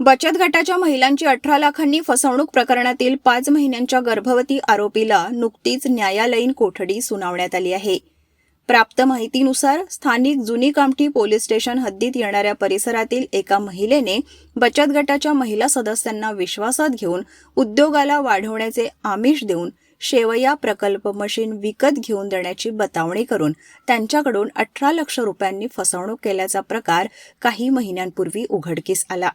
बचत गटाच्या महिलांची अठरा लाखांनी फसवणूक प्रकरणातील पाच महिन्यांच्या गर्भवती आरोपीला नुकतीच न्यायालयीन कोठडी सुनावण्यात आली आहे. प्राप्त माहितीनुसार स्थानिक जुनी कामठी पोलीस स्टेशन हद्दीत येणाऱ्या परिसरातील एका महिलेने बचत गटाच्या महिला सदस्यांना विश्वासात घेऊन उद्योगाला वाढवण्याचे आमिष देऊन शेवया प्रकल्प मशीन विकत घेऊन देण्याची बतावणी करून त्यांच्याकडून अठरा लक्ष रुपयांनी फसवणूक केल्याचा प्रकार काही महिन्यांपूर्वी उघडकीस आला.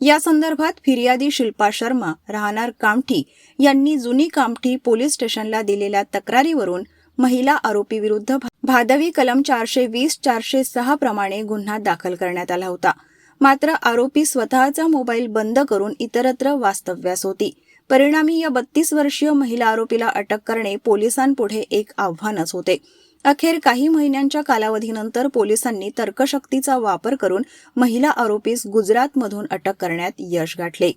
या संदर्भात फिर्यादी शिल्पा शर्मा राहणार कामठी यांनी जुनी कामठी पोलीस स्टेशनला दिलेल्या तक्रारीवरून महिला आरोपीविरुद्ध भादवी कलम चारशे वीस चारशे सहा प्रमाणे गुन्हा दाखल करण्यात आला होता. मात्र आरोपी स्वतःचा मोबाईल बंद करून इतरत्र वास्तव्यास होती. परिणामी या बत्तीस वर्षीय महिला आरोपीला अटक करणे पोलिसांपुढे एक आव्हानच होते. अखेर काही महिन्यांच्या कालावधीनंतर पोलिसांनी तर्कशक्तीचा वापर करून महिला आरोपीस गुजरातमधून अटक करण्यात यश गाठले.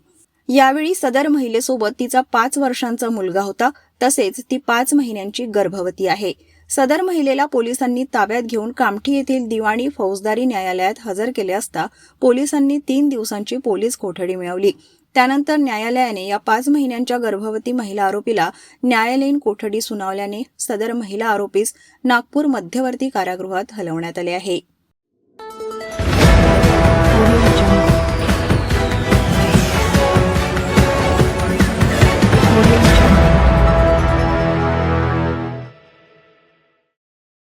यावेळी सदर महिलेसोबत तिचा पाच वर्षांचा मुलगा होता. तसेच ती पाच महिन्यांची गर्भवती आहे. सदर महिलेला पोलिसांनी ताब्यात घेऊन कामठी येथील दिवाणी फौजदारी न्यायालयात हजर केले असता पोलिसांनी तीन दिवसांची पोलीस कोठडी मिळवली. त्यानंतर न्यायालयाने या पाच महिन्यांच्या गर्भवती महिला आरोपीला न्यायालयीन कोठडी सुनावल्याने सदर महिला आरोपीस नागपूर मध्यवर्ती कारागृहात हलवण्यात आले आहे.